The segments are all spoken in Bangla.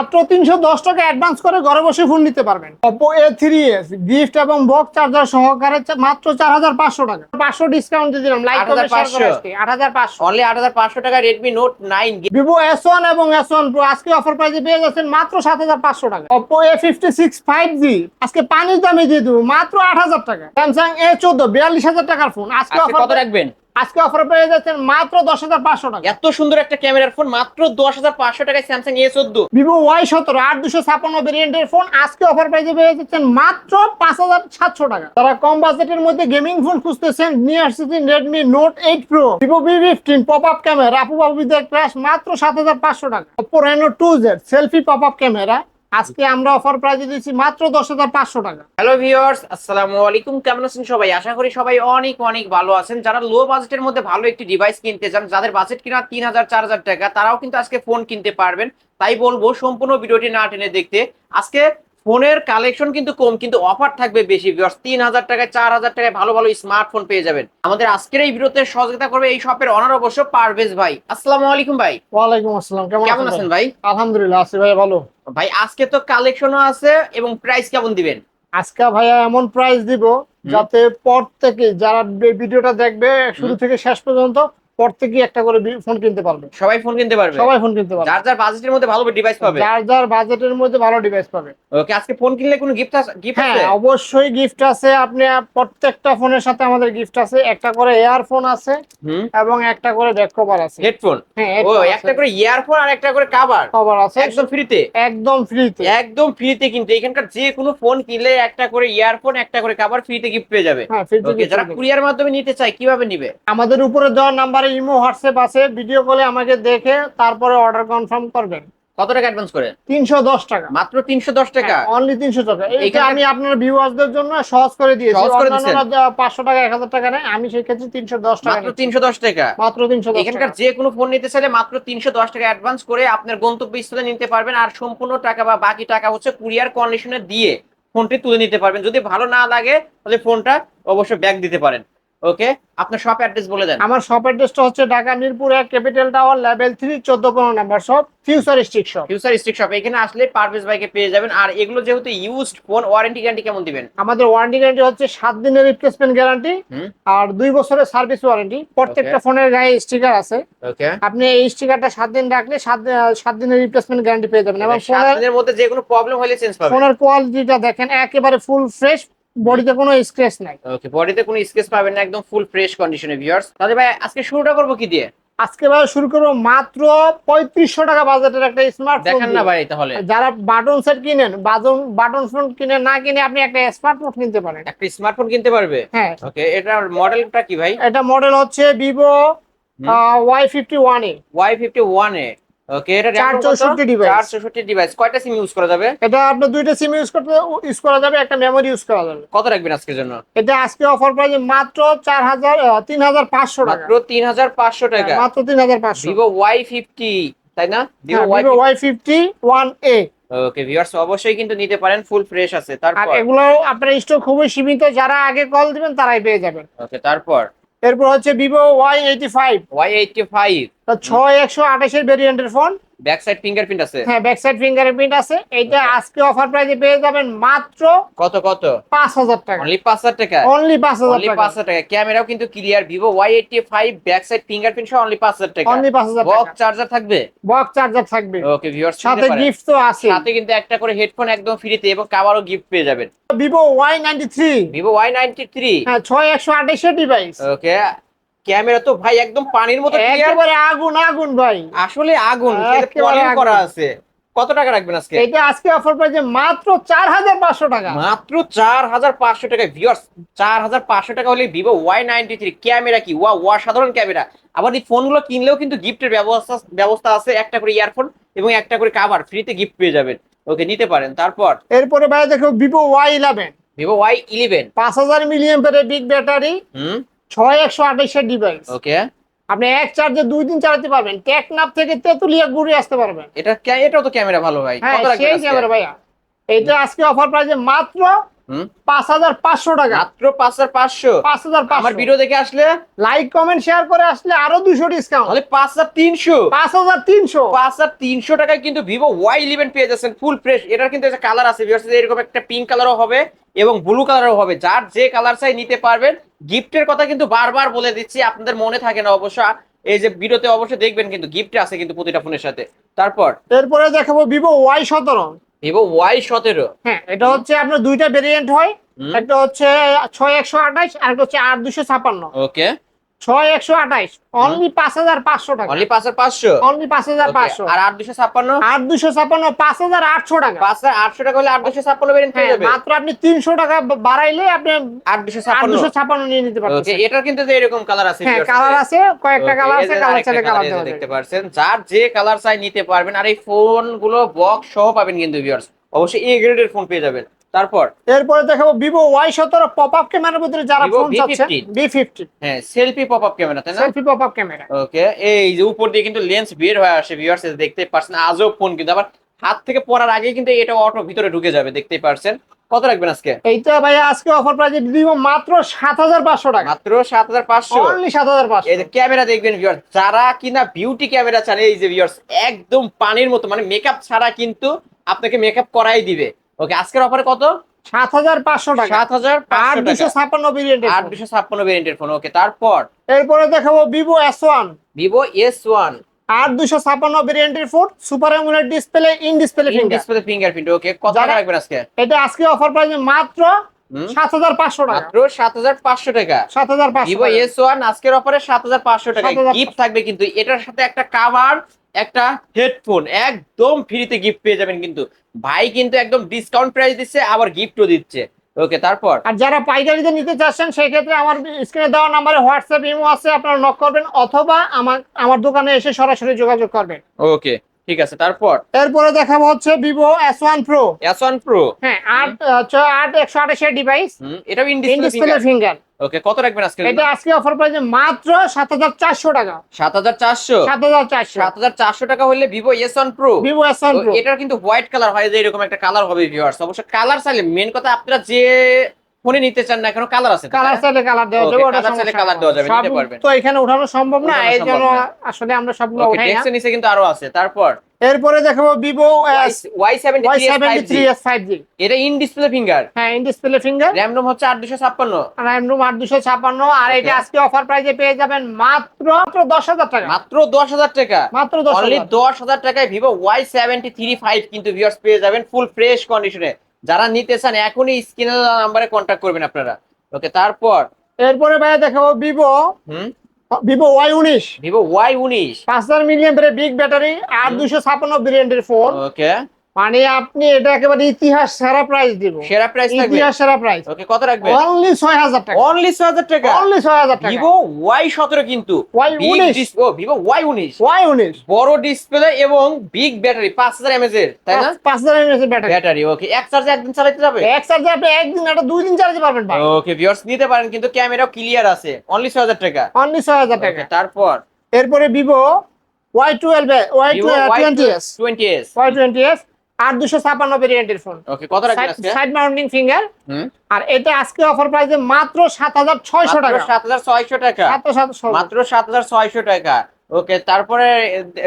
মাত্র তিনশো দশ টাকা অ্যাডভান্স করে ঘরে বসে ফোন নিতে পারবেন। Oppo A three S gift এবং বক্স চার্জার সহকারে মাত্র চার হাজার পাঁচশো টাকা। পাঁচশো ডিসকাউন্ট দিলাম লাইক আট হাজার পাঁচশো। অনলি আট হাজার পাঁচশো টাকা Redmi Note nine Vivo S one এবং এস ওয়ান প্রো আজকে অফার প্রাইসে পেয়ে যাচ্ছেন মাত্র সাত হাজার পাঁচশো টাকা। Oppo A fifty six five G আজকে পানির দামে দিয়ে দেবো মাত্র আট হাজার টাকা। স্যামসাং এ চোদ্দ বিয়াল্লিশ হাজার টাকার ফোন আজকে আজকে অফার কত রাখবেন? আজকে অফার পেয়ে যাচ্ছেন মাত্র দশ হাজার পাঁচশো টাকা। এত সুন্দর একটা ক্যামেরার ফোন মাত্র দশ হাজার পাঁচশো টাকায় স্যামসাং এ চোদ্দ। ভিভো ওয়াই সতেরো আট দুশো ছাপ্পান্ন ভেরিয়েন্টের ফোন আজকে অফার প্রাইসে পেয়ে যাচ্ছেন মাত্র পাঁচ হাজার সাতশো টাকা। তারা কম বাজেটের মধ্যে গেমিং ফোন খুঁজতেছেন নিয়ে আসছেন Redmi Note eight Pro Vivo V fifteen pop up camera আপু বাবুদের ক্রাশ মাত্র সাত হাজার পাঁচশো টাকা। Oppo Reno two Z selfie pop up camera আজকে আমরা অফার প্রাইসে দিচ্ছি মাত্র দশ হাজার পাঁচশো টাকা। হ্যালো ভিউয়ার্স আসসালামু আলাইকুম। কেমন আছেন সবাই? আশা করি সবাই অনেক অনেক ভালো আছেন। যারা লো বাজেটের মধ্যে ভালো একটি ডিভাইস কিনতে চান যাদের বাজেট কিনা তিন হাজার চার হাজার টাকা তারাও কিন্তু আজকে ফোন কিনতে পারবেন। তাই বলব সম্পূর্ণ ভিডিওটি না টেনে দেখতে। আজকে ফোনের কালেকশন কিন্তু কম কিন্তু অফার থাকবে বেশি। ভিউয়ার্স তিন হাজার টাকায় চার হাজার টাকায় ভালো ভালো স্মার্টফোন পেয়ে যাবেন। আমাদের আজকের এই ভিডিওতে সহযোগিতা করবে এই শপের অনার অবশ্য পারভেজ ভাই। আসসালামু আলাইকুম ভাই। ওয়ালাইকুম আসসালাম কেমন কেমন আছেন ভাই? আলহামদুলিল্লাহ আছি ভাই ভালো। ভাই আজকে তো কালেকশনও আছে এবং প্রাইস কেমন দিবেন? আজকে ভাইয়া এমন প্রাইস দিব যাতে পর থেকে যারা ভিডিওটা দেখবে শুরু থেকে শেষ পর্যন্ত পর থেকে একটা করে ফোন কিনতে পারবে। সবাই ফোন কিনতে পারবে? সবাই ফোন কিনতে পারবে। যার যার বাজেটের মধ্যে ভালো ডিভাইস পাবে? যার যার বাজেটের মধ্যে ভালো ডিভাইস পাবে। ওকে আজকে ফোন কিনলে কোনো গিফট গিফট হ্যাঁ আছে? অবশ্যই গিফট আছে। আপনি প্রত্যেকটা ফোনের সাথে আমাদের গিফট আছে। একটা করে ইয়ারফোন আছে এবং একটা করে ব্যাক কভার আছে। হেডফোন হ্যাঁ ও একটা করে ইয়ারফোন আর একটা করে কভার কভার আছে। একদম ফ্রিতে একদম ফ্রিতে একদম ফ্রিতে কিন্তু। এখানকার যে কোনো ফোন কিনলে একটা করে ইয়ারফোন একটা করে কভার ফ্রিতে গিফট পেয়ে যাবে। হ্যাঁ ফ্রিতে যারা কুরিয়ার মাধ্যমে নিতে চায় কীভাবে নিবে? আমাদের উপরে দেওয়া নাম্বারে ইমো হোয়াটসঅ্যাপ আছে ভিডিও কলে আমাকে দেখে তারপরে অর্ডার কনফার্ম করবেন। কত টাকা অ্যাডভান্স করে? তিনশো দশ টাকা। মাত্র তিনশো দশ টাকা? অনলি তিনশো টাকা। এটা আমি আপনার ভিউয়ার্সদের জন্য সহজ করে দিয়েছি। সহজ করে দিচ্ছেন। পাঁচশো টাকা এক হাজার টাকা নেয় আমি সেই ক্ষেত্রে তিনশো দশ টাকা মাত্র নিচ্ছি। তিনশো দশ টাকা? মাত্র তিনশো দশ এখানকার যে কোনো ফোন নিতে চাইলে মাত্র তিনশো দশ টাকা অ্যাডভান্স করে আপনার গন্তব্য স্থলে নিতে পারবেন। আর সম্পূর্ণ টাকা বা বাকি টাকা হচ্ছে কুরিয়ার কন্ডিশনে দিয়ে ফোনটি তুলে নিতে পারবেন। যদি ভালো না লাগে তাহলে ফোনটা অবশ্যই ব্যাক দিতে পারেন। ওকে আপনার শপ অ্যাড্রেস বলে দেন। আমার শপ অ্যাড্রেসটা হচ্ছে ঢাকা মিরপুর এক ক্যাপিটাল টাওয়ার লেভেল থ্রি চোদ্দ পনেরো number shop future streak shop future streak shop এখানে আসলে পারভেজ ভাইকে পেয়ে যাবেন। আর এগুলো যেহেতু ইউজড ফোন ওয়ারেন্টি গ্যারান্টি কেমন দিবেন? আমাদের ওয়ারেন্টি গ্যারান্টি হচ্ছে সাত দিনের রিপ্লেসমেন্ট গ্যারান্টি আর দুই বছরের সার্ভিস ওয়ারেন্টি প্রত্যেকটা ফোনের গায়ে স্টিকার আছে। ওকে আপনি এই স্টিকারটা সাত দিন রাখলে সাত সাত দিনের রিপ্লেসমেন্ট গ্যারান্টি পেয়ে যাবেন। এবং সাত ফোনের দিনের মধ্যে যে কোনো প্রবলেম হলে চেঞ্জ পাবেন। ফোনের কোয়ালিটিটা দেখেন একেবারে ফুল ফ্রেশ বডিতে কোনো স্ক্র্যাচ নাই। ওকে বডিতে কোনো স্কেচ পাবেন না একদম ফুল ফ্রেশ কন্ডিশনে ভিউয়ার্স তাহলে ভাই আজকে শুরুটা করব কি দিয়ে? আজকে ভাই শুরু করব মাত্র পঁয়ত্রিশশো টাকা বাজেটের একটা স্মার্টফোন দেখেন না ভাই তাহলে। যারা বাটন সেট কিনেন বাটন বাটন ফোন কিনে না কিনে আপনি একটা স্মার্টফোন কিনতে পারেন। একটা স্মার্টফোন কিনতে পারবে? হ্যাঁ। ওকে এটার মডেলটা কি ভাই? এটা মডেল হচ্ছে Vivo. Y fifty one A Y fifty one A okay এটা চার চৌষট্টি device। চার চৌষট্টি ডিভাইস কয়টা সিম ইউজ করা যাবে? এটা আপনার দুইটা সিম ইউজ করতে ইউজ করা যাবে একটা মেমোরি ইউজ করা যাবে। কত রাখবেন আজকের জন্য? এটা আজকে অফার প্রাইসে মাত্র চার হাজার তিন হাজার পাঁচশো টাকা। মাত্র তিন হাজার পাঁচশো টাকা। মাত্র তিন হাজার পাঁচশো। ভিভো ওয়াই ফিফটি তাই না? Fifty one A okay viewers অবশ্যই কিন্তু নিতে পারেন ফুল ফ্রেশ আছে। আর তারপর? এগুলো আপনার স্টক খুবই সীমিত যারা আগে কল দিবেন তারাই পেয়ে যাবেন। ওকে তারপর? এরপর হচ্ছে Vivo Y eighty five Y eighty five ছয় একশো আঠাশের ভেরিয়েন্টের ফোন ব্যাক সাইড ফিঙ্গারপ্রিন্ট আছে? হ্যাঁ ব্যাক সাইড ফিঙ্গারপ্রিন্ট আছে। এটা আজকে অফার প্রাইসে পেয়ে যাবেন মাত্র কত কত? পাঁচ হাজার টাকা। অনলি পাঁচ হাজার টাকা? অনলি পাঁচ হাজার অনলি টাকা। পাঁচ হাজার টাকা। ক্যামেরাও কিন্তু clear Y eighty back side fingerprint সহ অনলি পাঁচ হাজার টাকা। অনলি পাঁচ হাজার বক্স চার্জার থাকবে? বক্স চার্জার থাকবে। ওকে ভিউয়ার্স সাথে গিফট তো আছে সাথে কিন্তু একটা করে হেডফোন একদম ফ্রিতে এবং কাবারও গিফট পেয়ে যাবেন। Vivo Y ninety three Vivo Y ninety three হ্যাঁ ছয় একশো আঠাশের ডিভাইস ওকে ক্যামেরা তো ভাই একদম পানির মতো একেবারে আগুন আগুন ভাই। আসলে আগুন করা আছে। কত টাকা রাখবেন আজকে? এটা আজকে অফার প্রাইসে মাত্র চার হাজার পাঁচশো টাকা। মাত্র চার হাজার পাঁচশো টাকা ভিউয়ার্স চার হাজার পাঁচশো টাকা হলে Vivo Y ninety three camera কি? ওয়া ওয়া সাধারণ ক্যামেরা। আবার এই ফোনগুলো কিনলেও কিন্তু গিফটের ব্যবস্থা ব্যবস্থা আছে একটা করে ইয়ারফোন এবং একটা করে কাভার ফ্রিতে গিফট পেয়ে যাবেন। ওকে নিতে পারেন। তারপর? এরপরে ভাই দেখো Vivo Y eleven Vivo Y eleven পাঁচ হাজার মিলিয়ন পেরে বিগ ব্যাটারি হুম? ছয় একশো আঠাশের ডিভাইস ওকে আপনি এক চার্জে দুই দিন চালাতে পারবেন। টেকনাফ থেকে তেতুলিয়া ঘুরে আসতে পারবেন। এটা এটাও তো ক্যামেরা ভালো ভাই। হ্যাঁ সেই ক্যামেরা ভাইয়া। এটা আজকে অফার প্রাইসে মাত্র পাঁচ হাজার পাঁচশো টাকা। মাত্র পাঁচ হাজার পাঁচশো? পাঁচ হাজার আমার ভিডিও দেখে আসলে? লাইক কমেন্ট শেয়ার করে আসলে আরও দুশো ডিসকাউন্ট তাহলে পাঁচ হাজার তিনশো। পাঁচ হাজার তিনশো। পাঁচ হাজার তিনশো টাকায় কিন্তু ভিভো ওয়াই ইলেভেন পেয়ে যাচ্ছেন ফুল ফ্রেশ এটার কিন্তু একটা কালার আছে এরকম একটা পিঙ্ক কালারও হবে এবং ব্লু কালারও হবে। যার যে কালার চাই নিতে পারবেন। গিফটের কথা কিন্তু বারবার বলে দিচ্ছি আপনাদের মনে থাকে না অবশ্য। এই যে ভিডিওতে অবশ্যই দেখবেন কিন্তু গিফট আছে কিন্তু প্রতিটা ফোনের সাথে। তারপর? এরপরে দেখাবো ভিভো ওয়াই সতেরো। ভিভো ওয়াই সতেরো। হ্যাঁ এটা হচ্ছে আপনার দুইটা ভেরিয়েন্ট হয়। একটা হচ্ছে ছয় একশো আঠাইশ আর একটা হচ্ছে আট দুশো ছাপান্ন। ওকে ছয় একশো আঠাইশ। অনলি পাঁচ হাজার পাঁচশো টাকা। অনলি পাঁচ হাজার পাঁচশো? অনলি পাঁচ হাজার পাঁচশো। আর আট দুশো ছাপ্পান্ন? আট দুশো ছাপান্ন পাঁচ হাজার আটশো টাকা। পাঁচ হাজার আটশো টাকা হলে আট দুশো ছাপ্পান্ন বেরিয়ে হ্যাঁ পেয়ে যাবে মাত্র আপনি তিনশো টাকা বাড়াইলে আপনি আট দুশো ছাপ্পান্ন। দুশো ছাপান্ন নিয়ে নিতে পারবেন এটার কিন্তু যে এরকম কালার আছে হ্যাঁ কালার আছে কয়েকটা কালার এই আছে কালার চাইলে এই দেখতে। পারছেন যার যে কালার চাই নিতে পারবেন আর এই ফোনগুলো বক্স সহ পাবেন কিন্তু ভিউয়ার্স অবশ্যই এ গ্রেডের ফোন পেয়ে যাবেন। তারপর? এরপরে দেখাবো ভিভো ওয়াই সতেরো পপ আপ ক্যামেরার ভিতরে যারা ফোন চাচ্ছেন V50 বি ফিফটি হ্যাঁ সেলফি পপ আপ ক্যামেরা তাই না? Selfie pop up camera okay এই যে উপর দিয়ে কিন্তু লেন্স বের হয়ে আসে ভিউয়ার্স দেখতে পারছেন আজও ফোন কিন্তু। আবার হাত থেকে পড়ার আগে কিন্তু এটা অটো ভিতরে ঢুকে যাবে দেখতেই পারছেন। কত রাখবেন আজকে? এইটা ভাইয়া আজকে অফার প্রাইসে দিব মাত্র সাত হাজার পাঁচশো টাকা। মাত্র সাত হাজার পাঁচশো? অনলি সাত হাজার পাঁচশো। এই যে ক্যামেরা দেখবেন ভিউয়ার্স যারা কিনা বিউটি ক্যামেরা চান এই যে ভিউয়ার্স একদম পানির মতো মানে মেকআপ ছাড়া কিন্তু আপনাকে মেকআপ করাই দিবে। ওকে আজকের অফারে কত? সাত হাজার পাঁচশো টাকা। সাত হাজার আট পাঁচশো দুশো ছাপ্পান্ন ভেরিয়েন্টের আট দুশো ছাপ্পান্ন ভেরিয়েন্টের ফোন ওকে তারপর? এরপরে দেখাবো Vivo S one Vivo S one আট দুশো ছাপ্পান্ন ভেরিয়েন্টের phone super AMOLED display in display finger display fingerprint okay কত রাখবেন আজকে? এটা আজকে অফার প্রাইসে মাত্র সাত হাজার পাঁচশো টাকা। মাত্র সাত হাজার পাঁচশো টাকা। সাত হাজার পাঁচশো ভিভো এস ওয়ান আজকের অফারে সাত হাজার পাঁচশো টাকা। 7,500 গিফট থাকবে কিন্তু এটার সাথে একটা কাভার একটা হেডফোন একদম ফ্রিতে গিফট পেয়ে যাবেন কিন্তু। ভাই কিন্তু একদম ডিসকাউন্ট প্রাইস দিচ্ছে আবার গিফটও দিচ্ছে। ওকে তারপর? আর যারা পাইকারিতে নিতে চাচ্ছেন সেই ক্ষেত্রে আমার স্ক্রিনে দেওয়া নাম্বারে হোয়াটসঅ্যাপ ইমো আছে আপনারা নক করবেন অথবা আমার আমার দোকানে এসে সরাসরি যোগাযোগ করবেন। ওকে ঠিক আছে তারপর? এরপরে দেখাবো হচ্ছে Vivo S one Pro S one Pro হ্যাঁ আট আট একশো আঠাশের ডিভাইস এটাও in in display display finger okay কত রাখবেন আজকে এটা আজকে অফার প্রাইস মাত্র সাত হাজার চারশো টাকা। সাত হাজার চারশো? সাত হাজার চারশো। সাত হাজার চারশো টাকা হলে Vivo S one Pro Vivo S one Pro এটার কিন্তু হোয়াইট কালার হয় যে এরকম একটা কালার হবে ভিউয়ার্স অবশ্য কালার চাইলে মেন কথা আপনারা যে ফোনে নিতে চান না কেন? কালার আছে কালার চাইলে কালার দেওয়া যাবে ওটা চাইলে সমস্যা দেওয়া যাবে, নিতে পারবেন। তো এখানে উঠানো সম্ভব না এই জন্য আসলে আমরা সবগুলো ওকে উঠাই না। ডেস্কের নিচে কিন্তু আরও আছে। তারপর? এরপরে দেখাবো Vivo Y seventy Y seventy three S five G এটা ইন ডিসপ্লে ফিঙ্গার হ্যাঁ in display finger RAM ROM হচ্ছে আট দুশো ছাপ্পান্ন। র্যাম রুম আট দুশো ছাপান্ন আর এটা আজকে অফার প্রাইসে পেয়ে যাবেন মাত্র মাত্র দশ হাজার টাকা। মাত্র দশ হাজার টাকা? মাত্র দশ অনলি হাজার দশ হাজার টাকায় Vivo Y seventy three five কিন্তু ভিউয়ার্স পেয়ে যাবেন ফুল ফ্রেশ কন্ডিশনে যারা নিতে চান এখনই স্ক্রিনে নাম্বারে কন্ট্যাক্ট করবেন আপনারা। ওকে তারপর? এরপরে ভাইয়া দেখাবো ভিভো হুম? ভিভো ওয়াই উনিশ। ভিভো ওয়াই উনিশ। পাঁচ হাজার মিলিয়ন বিগ ব্যাটারি আর দুশো ছাপান্ন ভেরিয়েন্টের ফোন ওকে। মানে আপনি এটা একেবারে ইতিহাস সেরা প্রাইস দিব। সেরা প্রাইস থাকবে? ইতিহাস সেরা প্রাইস ওকে কত রাখবেন অনলি 6000 টাকা। অনলি 6000 টাকা? অনলি 6000 টাকা। ভিভো Y17 কিন্তু। Y19 ও ভিভো Y19 Y19 বড় ডিসপ্লে এবং বিগ ব্যাটারি 5000 mAh এর তাই না? 5000 mAh এর ব্যাটারি ব্যাটারি ওকে এক চার্জে একদিন চালাতে যাবে? এক চার্জে আপনি একদিন না দুই দিন চালাতে পারবেন ভাই। ওকে ভিউয়ার্স নিতে পারেন কিন্তু ক্যামেরাও ক্লিয়ার আছে। অনলি 6000 টাকা। অনলি 6000 টাকা। তারপর? এরপরে Vivo Y12 Y20 20s Y20s Y20s আর দুশো ছাপান্ন ভেরিয়েন্টের ফোন সাইড মাউন্টিং ফিঙ্গার আর এটা আজকে অফার প্রাইসে মাত্র সাত হাজার ছয়শো টাকা। সাত হাজার ছয়শো টাকা? মাত্র সাত হাজার ছয়শো টাকা। ওকে তারপরে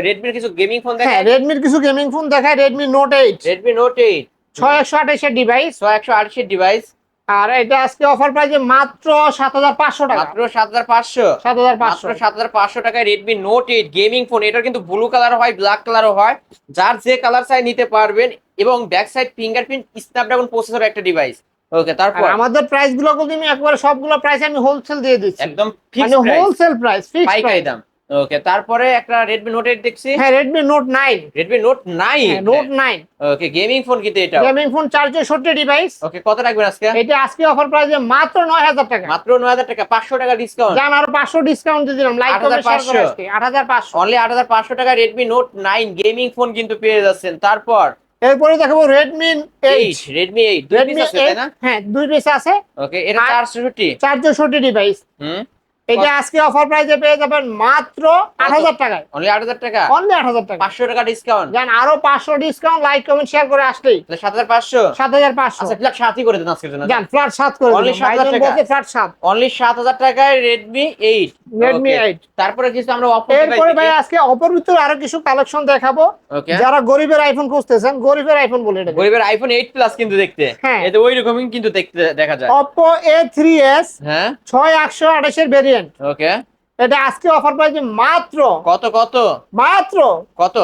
রেডমির কিছু গেমিং ফোন দেখায় রেডমির কিছু গেমিং ফোন দেখায় Redmi Note eight Redmi Note eight ছয় একশো আঠাশের ডিভাইস ছয় একশো আঠাশের ডিভাইস আর এটা আজকে অফার প্রাইসে মাত্র সাত হাজার পাঁচশো টাকা। মাত্র সাত হাজার পাঁচশো। সাত হাজার পাঁচশো। মাত্র সাত হাজার পাঁচশো টাকায় Redmi Note eight gaming phone এটা কিন্তু ব্লু কালার হয় ব্ল্যাক কালারও হয়। যার যে কালার চাই নিতে পারবেন এবং back side fingerprint Snapdragon processor একটা ডিভাইস ওকে তারপর? আমাদের প্রাইসগুলো কিন্তু আমি একবারে সবগুলো প্রাইস আমি হোলসেল দিয়ে দিচ্ছি। একদম মানে ফিক্সড হোলসেল প্রাইস ফিক্স পাইকারি দাম। ওকে তারপরে একটা রেডমি নোট এইট দেখছি। হ্যাঁ Redmi Note nine Redmi Note nine Note nine okay gaming phone কিন্তু এটা? গেমিং ফোন চার চৌষট্টি ডিভাইস ওকে কত রাখবেন আজকে? এটা আজকে অফার প্রাইসে মাত্র নয় হাজার টাকা। মাত্র নয় হাজার টাকা পাঁচশো টাকা ডিসকাউন্ট জান আরও পাঁচশো ডিসকাউন্ট দিয়ে দিলাম। লাইক শেয়ার করে 8,500 আট হাজার পাঁচশো। অনলি আট হাজার পাঁচশো টাকা Redmi Note nine gaming phone কিন্তু পেয়ে যাচ্ছেন। তারপর? এরপরে দেখাবো রেডমি এইট রেডমি এইট দুই পিস আছে তাই না? হ্যাঁ দুই পিস আছে। ওকে এটা আর- চারশোষট্টি চার চৌষট্টি ডিভাইস হুম? এটা আজকে অফার প্রাইসে পেয়ে যাবেন মাত্র আট হাজার টাকায়। অনলি আট হাজার টাকা? অনলি আট হাজার টাকা। পাঁচশো টাকা ডিসকাউন্ট যান আরও পাঁচশো ডিসকাউন্ট লাইক কমেন্ট শেয়ার করে আসলেই। সাত হাজার পাঁচশো? সাত হাজার পাঁচশো। আচ্ছা ফ্ল্যাট সাতই করে দেন আজকের জন্য। যান ফ্ল্যাট সাত করে দিলাম। 7,000 ভাইজান টাকা। ফ্ল্যাট সাত। অনলি সাত হাজার টাকায় রেডমি এইট রেডমি এইট তারপরে কিছু আমরা এরপরে ভাই আজকে অপর ভিতরে আরও কিছু কালেকশন দেখাবো। যারা গরিবের আইফোন খুঁজতেছেন গরিবের আইফোন বলে এটা গরিবের আইফোন এইট প্লাস কিন্তু দেখতে। হ্যাঁ। এতে ওই রকমই কিন্তু দেখতে দেখা যায়। অপো এ থ্রি এস হ্যাঁ। ছয় একশো আঠাশের ভেরিয়েন্ট ওকে এটা আজকে অফার প্রাইসে মাত্র। কত কত? মাত্র? কত?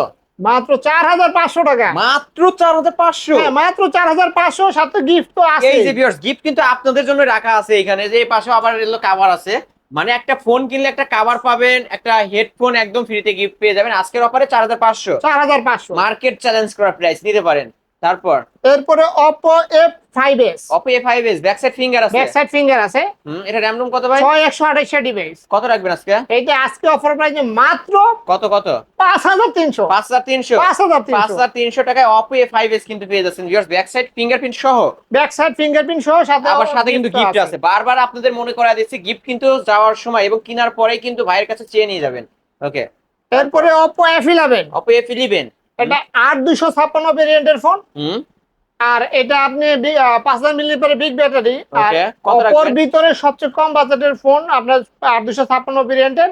মাত্র চার হাজার পাঁচশো টাকা। মাত্র চার হাজার পাঁচশো? হ্যাঁ, মাত্র চার হাজার পাঁচশো সাথে গিফট তো আছে এই যে ভিউয়ার্স গিফট কিন্তু আপনাদের জন্য রাখা আছে এখানে যে এই পাশে আবার এলো কাভার আছে। মানে একটা ফোন কিনলে একটা কাভার পাবেন একটা হেডফোন একদম ফ্রিতে গিফট পেয়ে যাবেন। আজকের অফারে চার হাজার পাঁচশো। চার হাজার পাঁচশো। মার্কেট চ্যালেঞ্জ করা প্রাইস নিতে পারেন। তারপর? এরপরে Oppo F five S Oppo A five S back side finger আছে। ব্যাক সাইড ফিঙ্গার আছে। হুম, এটা র্যাম রুম কত ভাই? ছয় একশো আঠাশের ডিভাইস কত রাখবেন আজকে? এইটা আজকে অফার প্রাইসে মাত্র কত কত? পাঁচ হাজার তিনশো। পাঁচ হাজার তিনশো। পাঁচ হাজার পাঁচ তিনশো হাজার তিনশো টাকায় অপো এ ফাইভ এস কিন্তু পেয়ে যাচ্ছেন ভিউয়ার্স ব্যাক সাইড ফিঙ্গারপ্রিন্ট সহ। ব্যাক সাইড ফিঙ্গারপ্রিন্ট সহ সাথে আবার সাথে কিন্তু গিফট আছে। বারবার আপনাদের মনে করা দিচ্ছি গিফট কিন্তু যাওয়ার সময় এবং কেনার পরেই কিন্তু ভাইয়ের কাছে চেয়ে নিয়ে যাবেন। ওকে এরপরে ইলেভেন অপো এফ ইলেভেন এটা আট দুশো ছাপ্পান্ন ভেরিয়েন্টের ফোন আর এটা আপনি পাঁচ হাজার মিলিমিটার বিগ ব্যাটারি আর অপর ভিতরে সবচেয়ে কম বাজেটের ফোন আপনার আট দুশো ছাপ্পান্ন ভেরিয়েন্টের।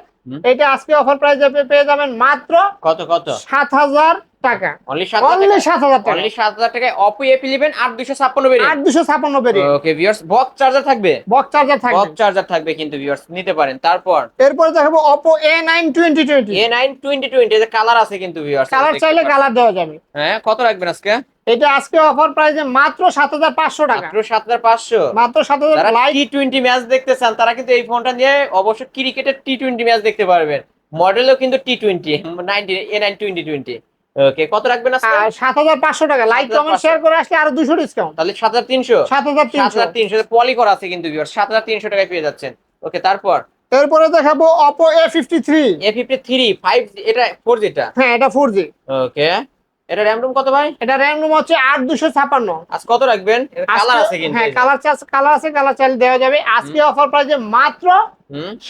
এটা আজকে অফার প্রাইসে পেয়ে যাবেন মাত্র কত কত? সাত হাজার টাকা। অনলি সাত অনলি সাত হাজার টাকা। অনলি সাত হাজার টাকায় অপো এফ ইলেভেন আট দুশো ছাপ্পান্ন আট দুশো ছাপ্পান্ন variant okay viewers box charger থাকবে? বক্স চার্জার থাকবে। বক্স চার্জার থাকবে কিন্তু ভিউয়ার্স নিতে পারেন। তারপর? এরপরে দেখাবো Oppo A nine twenty twenty A nine twenty twenty colour আছে কিন্তু ভিউয়ার্স কালার চাইলে কালার দেওয়া যাবে। হ্যাঁ কত রাখবেন আজকে? এটা আজকে অফার প্রাইসে মাত্র সাত হাজার পাঁচশো টাকা। মাত্র সাত হাজার পাঁচশো। মাত্র সাত হাজার যারা লাইট টি টোয়েন্টি ম্যাচ দেখতে চান তারা কিন্তু এই ফোনটা নিয়ে অবশ্যই ক্রিকেটের টি টোয়েন্টি ম্যাচ দেখতে পারবেন। মডেলও কিন্তু T twenty ninety A nine twenty twenty okay কত রাখবেন আজকে? সাত হাজার পাঁচশো টাকা। লাইক 7,500 কমেন্ট শেয়ার করে আসলে আরও দুশো ডিসকাউন্ট তাহলে সাত হাজার তিনশো। সাত হাজার সাত তিনশো হাজার তিনশো পলি করা আছে কিন্তু ভিউয়ার সাত হাজার তিনশো টাকায় পেয়ে যাচ্ছেন। ওকে তারপর? এরপরে দেখাবো এ ফিফটি থ্রি ফাইভ এটা ফোর যেটা হ্যাঁ এটা ফোর জি ওকে এটা র্যাম রুম কত ভাই? এটা র্যাম রুম হচ্ছে আট দুশো ছাপান্ন। আজ কত রাখবেন? কালার আছে কিন্তু হ্যাঁ কালার চার্জ কালার আছে কালার চাইলে দেওয়া যাবে। আজকে অফার প্রাইসে মাত্র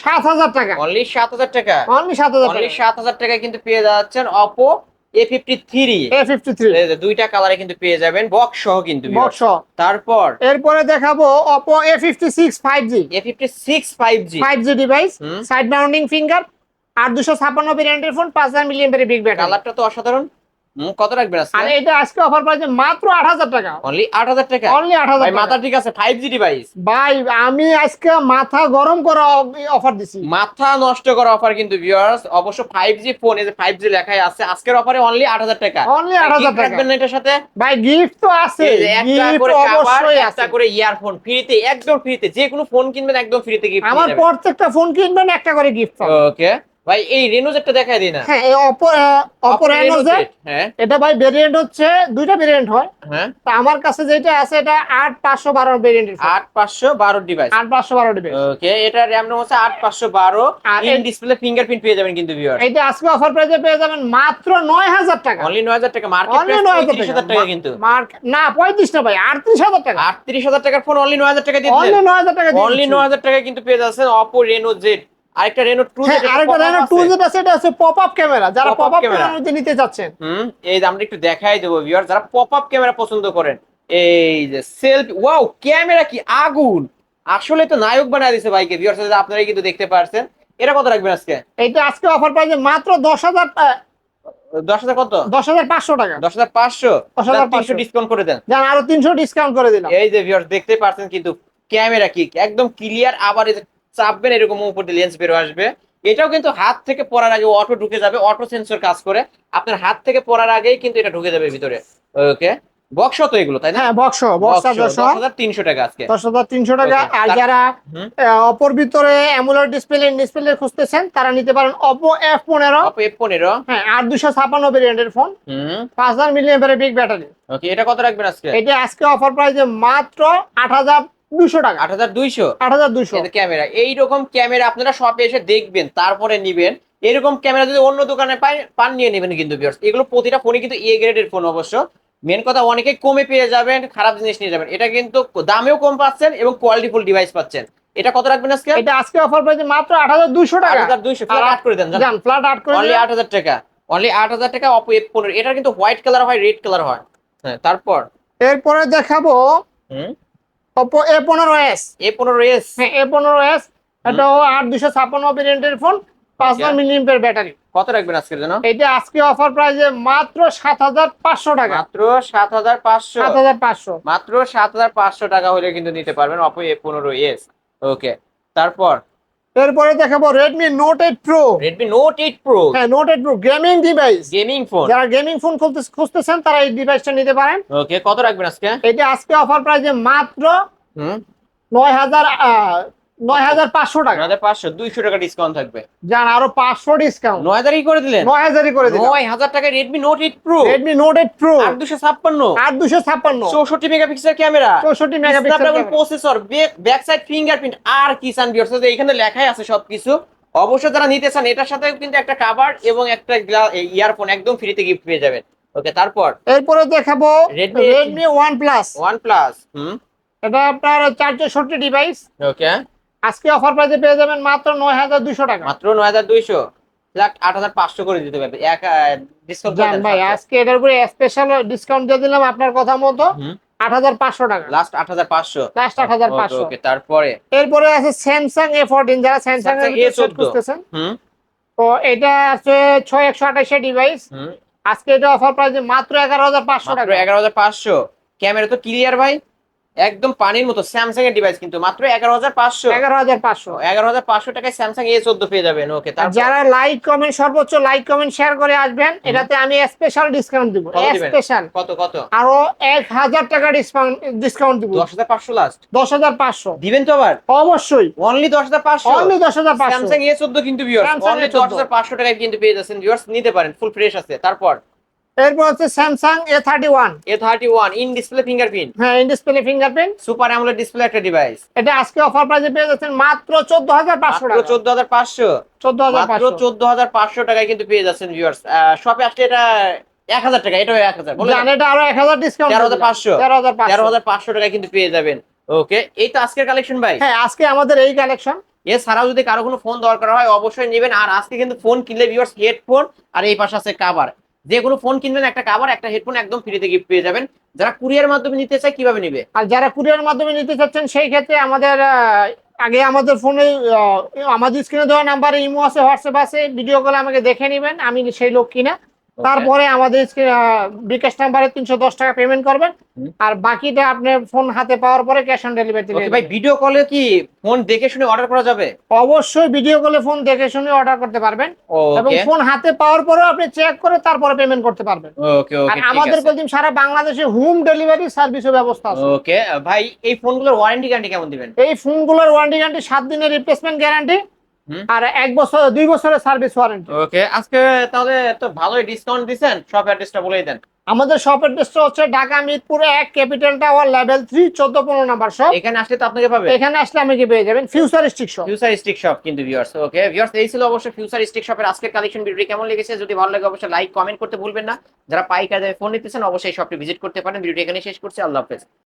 সাত হাজার টাকা। অনলি সাত হাজার টাকা? অনলি সাত হাজার অনলি টাকা। সাত হাজার টাকায় কিন্তু পেয়ে যাচ্ছেন Oppo A fifty three A fifty three দুইটা কালারে কিন্তু পেয়ে যাবেন বক্স সহ কিন্তু। বক্স তারপর? এরপরে দেখাবো Oppo A fifty six five G A fifty six five G five G device side mounting finger আট দুশো ছাপ্পান্ন ভেরিয়েন্টের ফোন পাঁচ হাজার মিলিয়ন বিগ ব্যাটারি কালারটা তো অসাধারণ। কত রাখবেন আর আজকে এটা আজকে অফার প্রাইসে মাত্র আট হাজার টাকা। অনলি আট হাজার টাকা? অনলি আট হাজার ভাই মাথা ঠিক আছে ফাইভ জি ডিভাইস ভাই আমি আজকে মাথা গরম করা অফার দিছি। মাথা নষ্ট করা অফার কিন্তু ভিউয়ার্স অবশ্য ফাইভ জি ফোন এই যে ফাইভ জি লেখাই আছে আজকের অফারে অনলি আট হাজার টাকা। অনলি আট হাজার টাকা। রাখবেন না এটার সাথে? ভাই গিফট তো আছে। একটা করে আছে একটা করে ইয়ারফোন ফ্রিতে একদম ফ্রিতে যে কোনো ফোন কিনবেন একদম ফ্রিতে গিফট আমার প্রত্যেকটা ফোন কিনবেন একটা করে গিফট ওকে ভাই এই রেনো জেটটা দিই না। হ্যাঁ এই অপো অপো রেনো হ্যাঁ। এটা ভাই ভেরিয়েন্ট হচ্ছে দুইটা ভেরিয়েন্ট হয়। হ্যাঁ। তা আমার কাছে যেটা আছে এটা আট পাঁচশো বারো ভেরিয়েন্টের আট পাঁচশো বারো ডিভাইস আট পাঁচশো বারো ডিভাইস ওকে এটা র্যাম রোম হচ্ছে আট পাঁচশো বারো। আর ইন ডিসপ্লে ফিঙ্গারপ্রিন্ট পেয়ে যাবেন কিন্তু ভিউয়ার এইটা আজকে অফার প্রাইসে পেয়ে যাবেন মাত্র নয় হাজার টাকা। অনলি নয় হাজার টাকা। মার্কেট অনলি প্রাইস নয় হাজার পঁয়ত্রিশ হাজার টাকা কিন্তু। মার্ক না পঁয়ত্রিশ না ভাই আটত্রিশ হাজার টাকা। আটত্রিশ হাজার টাকার ফোন অনলি নয় হাজার টাকা দিয়ে অনলি নয় হাজার টাকা অনলি নয় হাজার টাকা কিন্তু পেয়ে যাচ্ছেন রেনো জেড আরেকটা হ্যাঁ আরেকটা যেটা সেটা আপ ক্যামেরা যারা। ক্যামেরা নিতে চাচ্ছেন। হুম এই আমরা একটু দেখাই দেবো ভিউয়ার যারা ক্যামেরা পছন্দ করেন এই যে সেলফি ওয়াও ক্যামেরা কি আগুন! আসলে তো নায়ক বানায় দিছে ভাইকে আপনারাই কিন্তু দেখতে পারছেন। এটা কত রাখবেন আজকে? এইটা আজকে অফার প্রাইসে মাত্র দশ হাজার দশ হাজার কত? দশ হাজার পাঁচশো টাকা। দশ হাজার পাঁচশো? 10,500 ডিসকাউন্ট করে দেন। আরও তিনশো ডিসকাউন্ট করে দিলাম। এই যে দেখতে পারছেন কিন্তু ক্যামেরা কি একদম ক্লিয়ার আবার যে চাপবেন এরকম উপর দিয়ে লেন্স বেরো আসবে। এটাও কিন্তু হাত থেকে পড়ার আগে অটো ঢুকে যাবে অটো সেন্সর কাজ করে। আপনার হাত থেকে পড়ার আগেই কিন্তু এটা ঢুকে যাবে ভিতরে। ওকে বক্স তো এগুলো তাই না? হ্যাঁ বক্স বক্স চার্জার সহ দশ হাজার তিনশো টাকা আজকে। দশ হাজার তিনশো টাকা। আর যারা অপর ভিতরে অ্যামুলার ডিসপ্লে ডিসপ্লে খুঁজতেছেন তারা নিতে পারেন পনেরো। অপো এফ পনেরো। হ্যাঁ আট দুশো ছাপান্ন ভেরিয়েন্টের ফোন হুম। পাঁচ হাজার মিলিয়ন বিগ ব্যাটারি ওকে এটা কত রাখবেন আজকে? এটা আজকে অফার প্রাইসে মাত্র আট হাজার দুশো টাকা। আট হাজার দুইশো? আট হাজার দুশো ক্যামেরা এইরকম ক্যামেরা আপনারা শপে এসে দেখবেন তারপরে নিবেন। এরকম ক্যামেরা যদি অন্য দোকানে পান নিয়ে নেবেন কিন্তু। এগুলো প্রতিটা ফোনই কিন্তু এ গ্রেডের ফোন অবশ্য। মেন কথা অনেকে কমে পেয়ে যাবেন খারাপ জিনিস নিয়ে যাবেন। এটা কিন্তু দামেও কম পাচ্ছেন এবং কোয়ালিটিফুল ডিভাইস পাচ্ছেন। এটা কত রাখবেন আজকে? এটা আজকে অফার প্রাইসে মাত্র আট হাজার দুইশো টাকা। হাজার দুইশো। আর আট করে দেন জান ফ্ল্যাট আট করে অনলি দিলাম। আট হাজার টাকা। অনলি আট হাজার টাকা অপো এফ পনেরো। এটার কিন্তু হোয়াইট কালার হয় রেড কালার হয়। হ্যাঁ তারপর? এরপরে দেখাবো হুম? এ পনেরো এস। এ পনেরো এস। হ্যাঁ এ পনেরো এস। ও আট দুশো ছাপ্পান্ন ভেরিয়েন্টের ফোন পাঁচ Okay. হাজার মিলিয়ামের ব্যাটারি। কত রাখবেন আজকের জন্য? এটা আজকে অফার প্রাইসে মাত্র সাত হাজার পাঁচশো টাকা। মাত্র সাত হাজার পাঁচশো। সাত হাজার পাঁচশো। মাত্র সাত হাজার পাঁচশো টাকা হলে কিন্তু নিতে পারবেন অপো এ পনেরো এস। ওকে তারপর এরপরে দেখাবো Redmi Note 8 Pro Redmi Note 8 Pro হ্যাঁ Note 8 Pro gaming device gaming phone যারা গেমিং ফোন খুলতে খুঁজতেছেন তারা এই ডিভাইসটা নিতে পারেন। ওকে কত রাখবেন আজকে? এটা আজকে অফার প্রাইসে মাত্র হুম। নয় হাজার পাঁচশো টাকা। হাজার পাঁচশো দুইশো টাকা ডিসকাউন্ট থাকবে। যান আরও পাঁচশো ডিসকাউন্ট নয় হাজারই করে দিলেন? নয় হাজারই করে নয় হাজার টাকা Redmi Note eight Pro Redmi Note eight Pro আর দুশো ছাপ্পান্ন। আট দুশো ছাপ্পান্ন। চৌষট্টি মেগাপিক্সেল ক্যামেরা। চৌষট্টি megapixel processor back side fingerprint আর কি এখানে লেখাই আছে সবকিছু। অবশ্যই যারা নিতে চান এটার সাথে কিন্তু একটা কাভার এবং একটা ইয়ারফোন একদম ফ্রিতে গিফট পেয়ে যাবেন। ওকে তারপর? এরপরে দেখাবো Redmi Redmi one plus one plus হুম। এটা আপনার চারশো চারশোষট্টি ডিভাইস ওকে আজকে অফার প্রাইসে পেয়ে যাবেন মাত্র নয় হাজার দুশো টাকা। মাত্র নয় হাজার দুইশো। আট হাজার পাঁচশো করে দিতে পারবে। এক ডিসকাউন্ট ভাই আজকে এটার উপরে স্পেশাল ডিসকাউন্ট দিয়ে দিলাম আপনার কথা মতো। আট হাজার পাঁচশো টাকা। লাস্ট আট হাজার পাঁচশো। লাস্ট আট হাজার পাঁচশো। তারপরে? এরপরে আছে স্যামসাং এ ফোরটিন যারা স্যামসাং এর Samsung A14 খুঁজতেছেন। তো এটা আছে ছয় একশো আঠাশে ডিভাইস আজকে এটা অফার প্রাইসে মাত্র এগারো হাজার পাঁচশো টাকা। এগারো হাজার পাঁচশো। ক্যামেরা তো ক্লিয়ার ভাই। একদম পানির মতো স্যামসাং এর ডিভাইস কিন্তু মাত্র এগারো হাজার পাঁচশো। এগারো হাজার পাঁচশো। এগারো হাজার পাঁচশো টাকায় স্যামসাং এ চোদ্দ পেয়ে যাবেন ওকে তারপর যারা লাইক কমেন্ট সর্বোচ্চ লাইক কমেন্ট শেয়ার করে আসবেন এটাতে আমি স্পেশাল ডিসকাউন্ট দিব স্পেশাল কত কত? আরও এক হাজার টাকা ডিসকাউন্ট ডিসকাউন্ট দিব। দশ হাজার পাঁচশো লাস্ট দশ হাজার পাঁচশো। দিবেন তো আবার? অবশ্যই। অনলি দশ হাজার পাঁচশো? অনলি দশ হাজার পাঁচশো। স্যামসাং এ চোদ্দ কিন্তু ভিউয়ার্স অনলি দশ হাজার পাঁচশো টাকায় কিন্তু পেয়ে যাচ্ছেন ভিউয়ার্স নিতে পারেন ফুল ফ্রেশ আছে। তারপর এরপর হচ্ছে Samsung A thirty one A thirty one in display fingerprint হ্যাঁ in display fingerprint super AMOLED display একটা ডিভাইস এটা আজকে অফার প্রাইসে পেয়ে যাচ্ছেন মাত্র চোদ্দ হাজার পাঁচশো টাকা। চোদ্দ হাজার পাঁচশো। চোদ্দ হাজার মাত্র চোদ্দ হাজার পাঁচশো টাকায় কিন্তু পেয়ে যাচ্ছেন ভিউয়ার্স শপে আসলে এটা এক হাজার টাকা এটাও এক হাজার। বলে এটা আরও এক হাজার ডিসকাউন্ট তেরো হাজার পাঁচশো। তেরো হাজার তেরো হাজার পাঁচশো টাকায় কিন্তু পেয়ে যাবেন। ওকে এই তো আজকের কালেকশন ভাই। হ্যাঁ আজকে আমাদের এই কালেকশন এছাড়াও যদি কারও কোনো ফোন দরকার হয় অবশ্যই নেবেন। আর আজকে কিন্তু ফোন কিনলে ভিউয়ার্স হেডফোন আর এই পাশে আছে কাভার যে কোনো ফোন কিনবেন, একটা কাভার একটা হেডফোন একদম ফ্রিতে গিফট পেয়ে যাবেন। যারা কুরিয়ার মাধ্যমে নিতে চায়, কীভাবে নিবে? আর যারা কুরিয়ার মাধ্যমে নিতে চাচ্ছেন, সেই ক্ষেত্রে আমাদের আগে আমাদের ফোনে আমাদের স্ক্রিনে দেওয়া নাম্বারে ইমো আছে, হোয়াটসঅ্যাপ আছে ভিডিও কলে আমাকে দেখে নেবেন, আমি সেই লোক কিনা তারপরে আমাদের বিকাশ নাম্বারে তিনশো দশ টাকা পেমেন্ট করবেন। আর বাকিটা আপনার ফোন হাতে পাওয়ার পরে ক্যাশ অন ডেলিভারি ভাই ভিডিও কলে কি ফোন দেখে শুনে অর্ডার করা যাবে? অবশ্যই ভিডিও কলে ফোন দেখে শুনে অর্ডার করতে পারবেন। এবং ফোন হাতে পাওয়ার পরেও আপনি চেক করে তারপরে পেমেন্ট করতে পারবেন। ওকে আর ওকে আমাদের বলছি সারা বাংলাদেশে হোম ডেলিভারি সার্ভিসের ব্যবস্থা আছে। ওকে ভাই এই ফোনগুলোর ওয়ারেন্টি গ্যারান্টি কেমন দিবেন? এই ফোনগুলোর ওয়ারেন্টি গ্যারান্টি সাত দিনের রিপ্লেসমেন্ট গ্যারান্টি। আর এক বছর দুই বছরের সার্ভিস ওয়ারেন্টি ওকে আজকে তাহলে তো ভালোই ডিসকাউন্ট দিছেন শপ অ্যাড্রেসটা বলেই দেন। আমাদের শপ অ্যাড্রেসটা হচ্ছে ঢাকা মিরপুরে এক ক্যাপিটাল টাওয়ার লেভেল থ্রি চোদ্দ পনেরো নাম্বার শপ এখানে আসলে তো আপনাকে পাবে। এখানে আসলে আমাকে পেয়ে যাবেন? Futuristic shop future streak shop কিন্তু ভিউয়ার্স ওকে ভিউয়ার্স এই ছিল অবশ্যই ফিউচার স্টিক শপের আজকের কালেকশন ভিডিও কেমন লেগেছে? যদি ভালো লাগে অবশ্যই লাইক কমেন্ট করতে ভুলবেন না। যারা পাইকারি ফোন নিতেছেন অবশ্যই শপটি ভিজিট করতে পারেন। ভিডিওটি এখানে শেষ করছি। আল্লাহ হাফেজ।